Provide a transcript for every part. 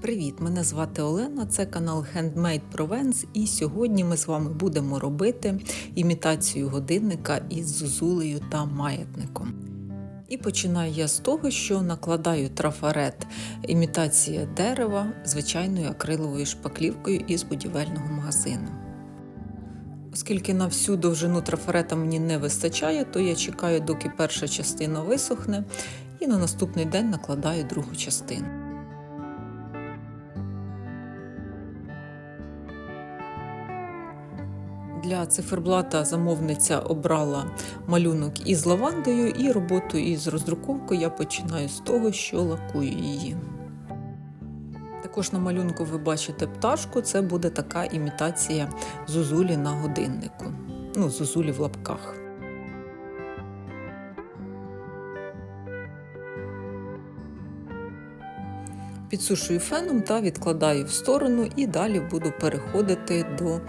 Привіт! Мене звати Олена, це канал Handmade Provence, і сьогодні ми з вами будемо робити імітацію годинника із зозулею та маятником. І починаю я з того, що накладаю трафарет імітація дерева звичайною акриловою шпаклівкою із будівельного магазину. Оскільки на всю довжину трафарета мені не вистачає, то я чекаю, доки перша частина висохне, і на наступний день накладаю другу частину. Для циферблата замовниця обрала малюнок із лавандою, і роботу із роздруковкою я починаю з того, що лакую її. Також на малюнку ви бачите пташку, це буде така імітація зозулі на годиннику. Ну, зозулі в лапках. Підсушую феном та відкладаю в сторону і далі буду переходити до е,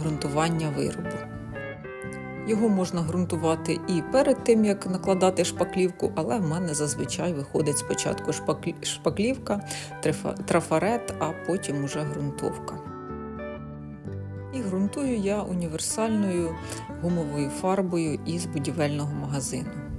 ґрунтування виробу. Його можна ґрунтувати і перед тим, як накладати шпаклівку, але в мене зазвичай виходить спочатку шпаклівка, трафарет, а потім уже ґрунтовка. І ґрунтую я універсальною гумовою фарбою із будівельного магазину.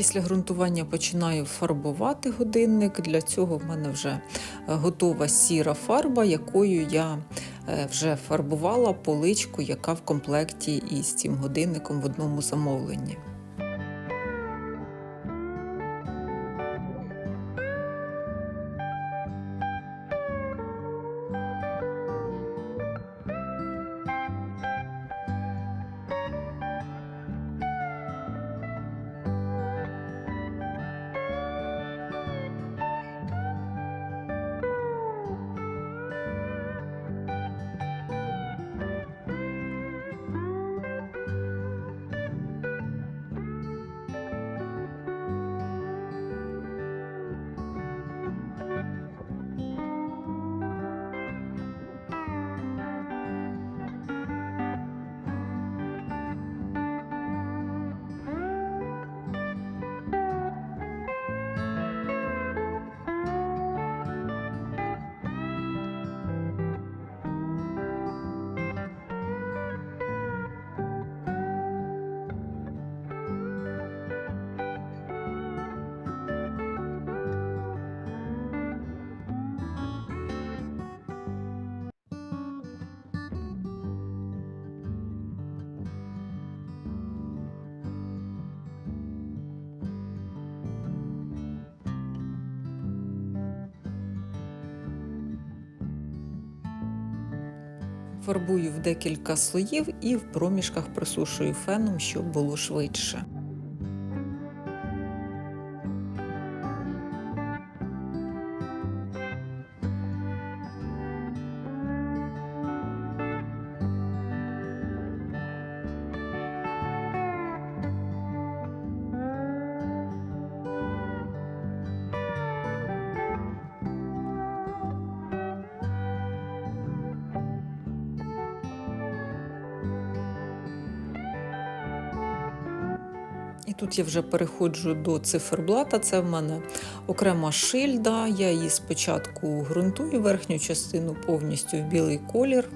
Після ґрунтування починаю фарбувати годинник. Для цього в мене вже е, готова сіра фарба, якою я е, вже фарбувала поличку, яка в комплекті із цим годинником в одному замовленні. Фарбую в декілька слоїв і в проміжках просушую феном, щоб було швидше. І тут я вже переходжу до циферблата. Це в мене окрема шильда. Я її спочатку ґрунтую верхню частину повністю в білий колір.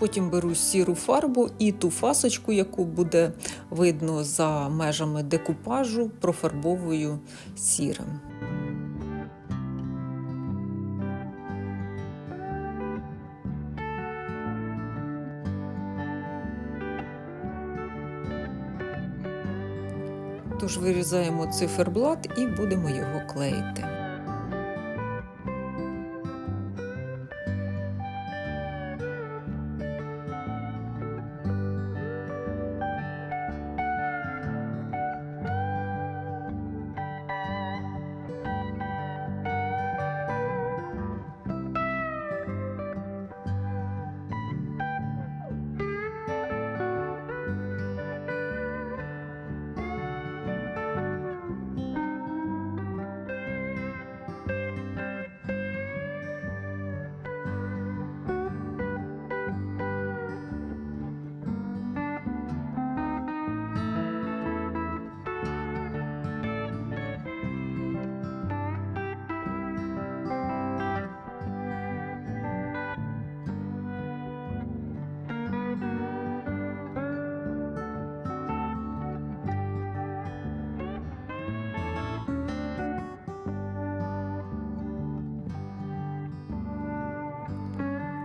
Потім беру сіру фарбу і ту фасочку, яку буде видно за межами декупажу, профарбовую сірим. Тож вирізаємо циферблат і будемо його клеїти.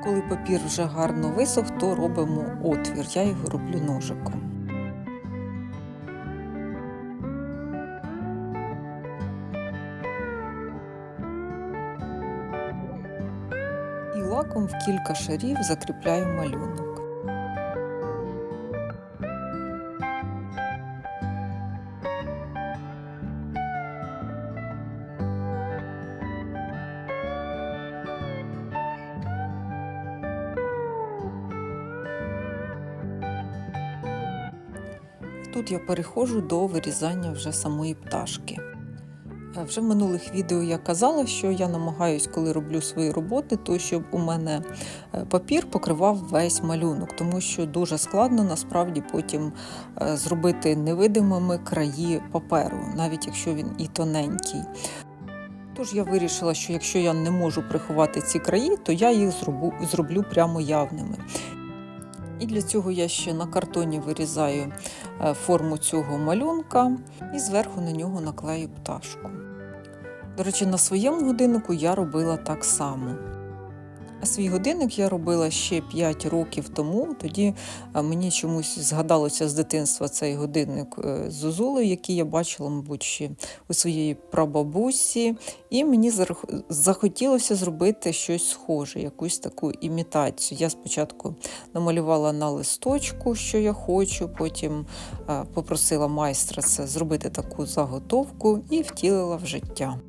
Коли папір вже гарно висох, то робимо отвір. Я його роблю ножиком. І лаком в кілька шарів закріпляю малюнок. Я переходжу до вирізання вже самої пташки. Е, Вже в минулих відео я казала, що я намагаюсь, коли роблю свої роботи, то щоб у мене е, папір покривав весь малюнок, тому що дуже складно насправді потім е, зробити невидимими краї паперу, навіть якщо він і тоненький. Тож я вирішила, що якщо я не можу приховати ці краї, то я їх зроблю прямо явними. І для цього я ще на картоні вирізаю е, форму цього малюнка і зверху на нього наклею пташку. До речі, на своєму годиннику я робила так само. А свій годинник я робила ще 5 років тому. Тоді е, мені чомусь згадалося з дитинства цей годинник е, з Зозулею, який я бачила, мабуть, ще у своєї прабабусі. І мені захотілося зробити щось схоже, якусь таку імітацію. Я спочатку намалювала на листочку, що я хочу, потім е, попросила майстра це зробити таку заготовку і втілила в життя.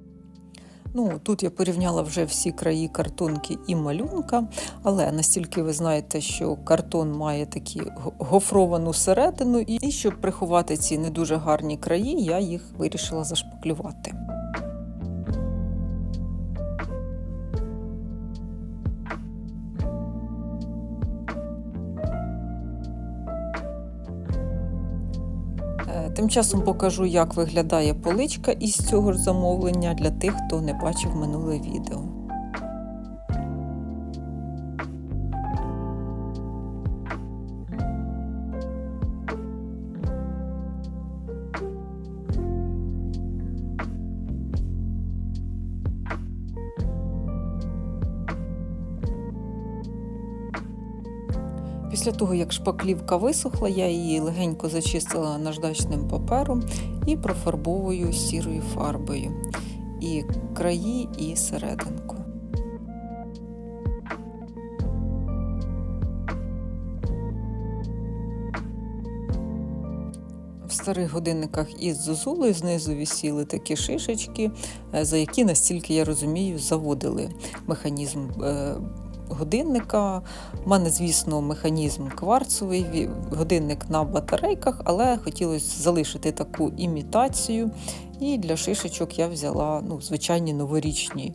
Ну, тут я порівняла вже всі краї картонки і малюнка, але настільки ви знаєте, що картон має такі гофровану середину, і щоб приховати ці не дуже гарні краї, я їх вирішила зашпаклювати. Тим часом покажу, як виглядає поличка із цього ж замовлення для тих, хто не бачив минуле відео. Після того, як шпаклівка висохла, я її легенько зачистила наждачним папером і профарбовую сірою фарбою і краї, і серединку. В старих годинниках із зозулею знизу висіли такі шишечки, е, за які, настільки я розумію, заводили механізм е, годинника. У мене, звісно, механізм кварцовий, годинник на батарейках, але хотілося залишити таку імітацію. І для шишечок я взяла ну, звичайні новорічні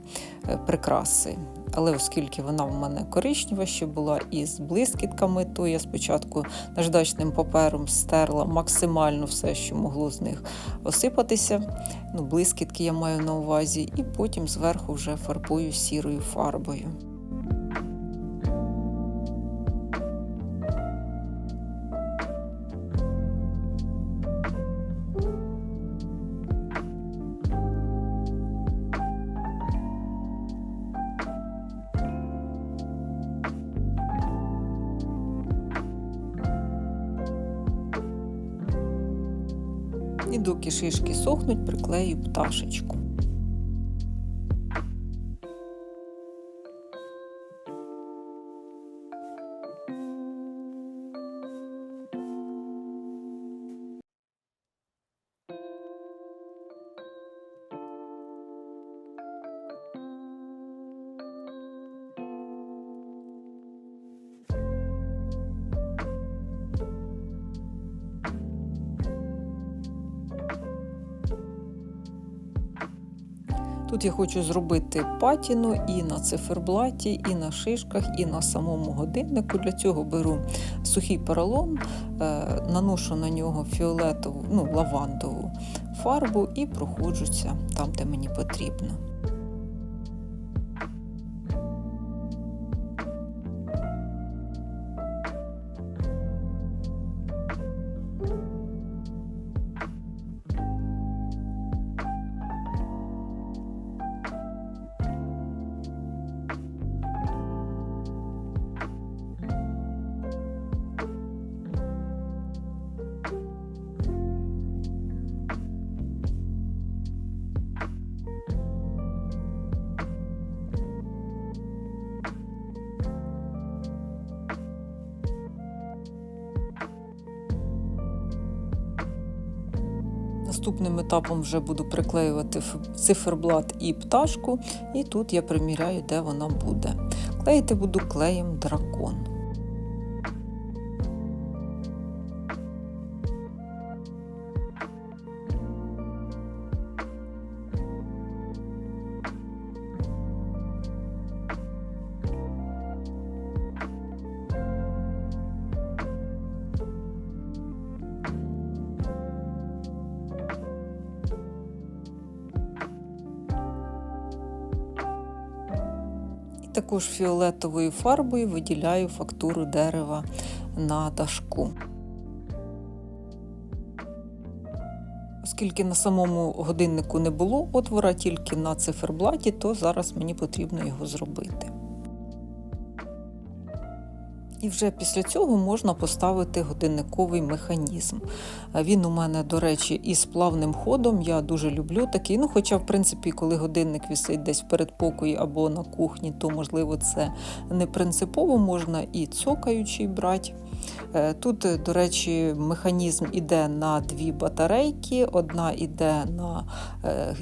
е, прикраси. Але оскільки вона в мене коричнева ще була із блискітками, то я спочатку наждачним папером стерла максимально все, що могло з них осипатися. Ну, блискітки я маю на увазі, і потім зверху вже фарбую сірою фарбою. Шишки сохнуть, приклею пташечку. Я хочу зробити патіну і на циферблаті, і на шишках, і на самому годиннику. Для цього беру сухий поролон, е, наношу на нього фіолетову, ну, лавандову фарбу і проходжуся там, де мені потрібно. Наступним етапом вже буду приклеювати циферблат і пташку, і тут я приміряю, де вона буде. Клеїти буду клеєм дракон. Також фіолетовою фарбою виділяю фактуру дерева на дашку. Оскільки на самому годиннику не було отвора, тільки на циферблаті, то зараз мені потрібно його зробити. І вже після цього можна поставити годинниковий механізм. Він у мене, до речі, із плавним ходом. Я дуже люблю такий. Ну, хоча, в принципі, коли годинник висить десь в передпокої або на кухні, то можливо це не принципово можна і цокаючий брати. Е, Тут, до речі, механізм іде на дві батарейки, одна іде на е,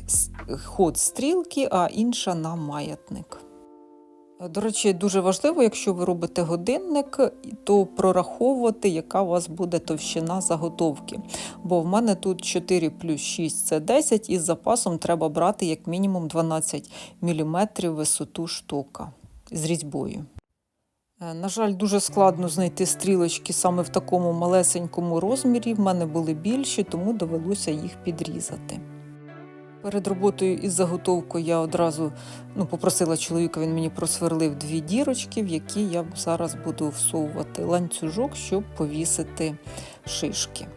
ход стрілки, а інша на маятник. До речі, дуже важливо, якщо ви робите годинник, то прораховувати, яка у вас буде товщина заготовки. Бо в мене тут 4 плюс 6 це 10, і з запасом треба брати як мінімум 12 мм висоту штука з різьбою. Е, На жаль, дуже складно знайти стрілочки саме в такому малесенькому розмірі. В мене були більші, тому довелося їх підрізати. Перед роботою із заготовкою я одразу ну, попросила чоловіка, він мені просверлив дві дірочки, в які я зараз буду всовувати ланцюжок, щоб повісити шишки.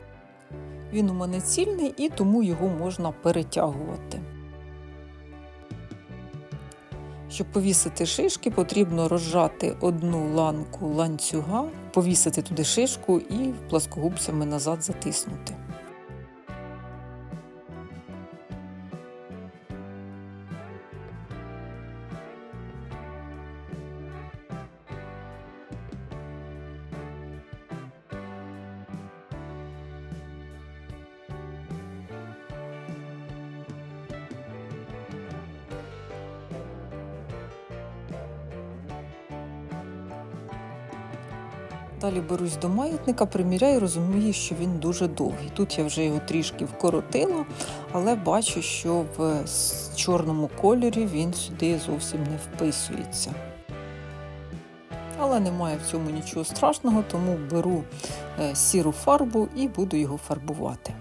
Він у мене цільний і тому його можна перетягувати. Щоб повісити шишки, потрібно розжати одну ланку ланцюга, повісити туди шишку і пласкогубцями назад затиснути. Далі берусь до маятника, приміряю, розумію, що він дуже довгий. Тут я вже його трішки вкоротила, але бачу, що в чорному кольорі він сюди зовсім не вписується. Але немає в цьому нічого страшного, тому беру е, сіру фарбу і буду його фарбувати.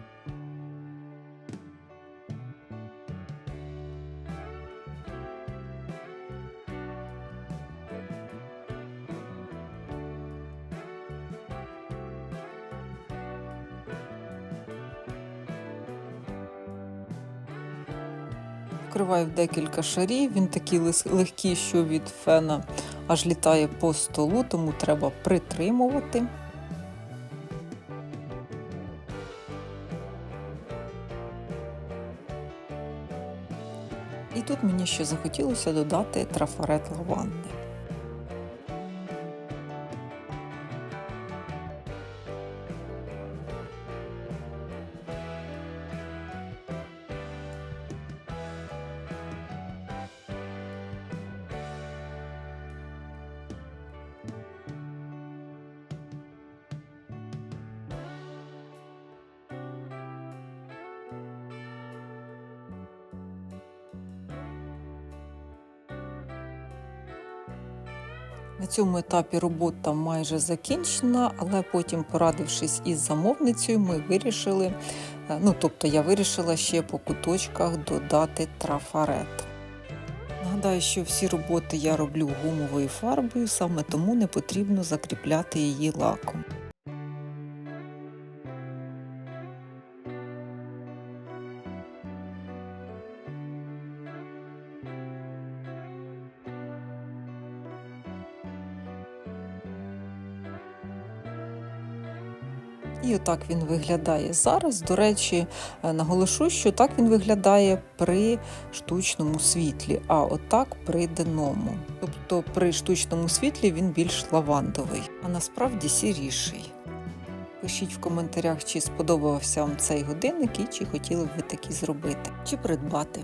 Декілька шарів. Він такий легкий, що від фена аж літає по столу, тому треба притримувати. І тут мені ще захотілося додати трафарет лаванди. На цьому етапі робота майже закінчена, але потім, порадившись із замовницею, ми вирішили, е, ну тобто я вирішила ще по куточках додати трафарет. Нагадаю, що всі роботи я роблю гумовою фарбою, саме тому не потрібно закріпляти її лаком. І отак він виглядає зараз. До речі, е, наголошу, що так він виглядає при штучному світлі, а отак при денному. Тобто при штучному світлі він більш лавандовий, а насправді сіріший. Пишіть в коментарях, чи сподобався вам цей годинник і чи хотіли б ви такий зробити, чи придбати.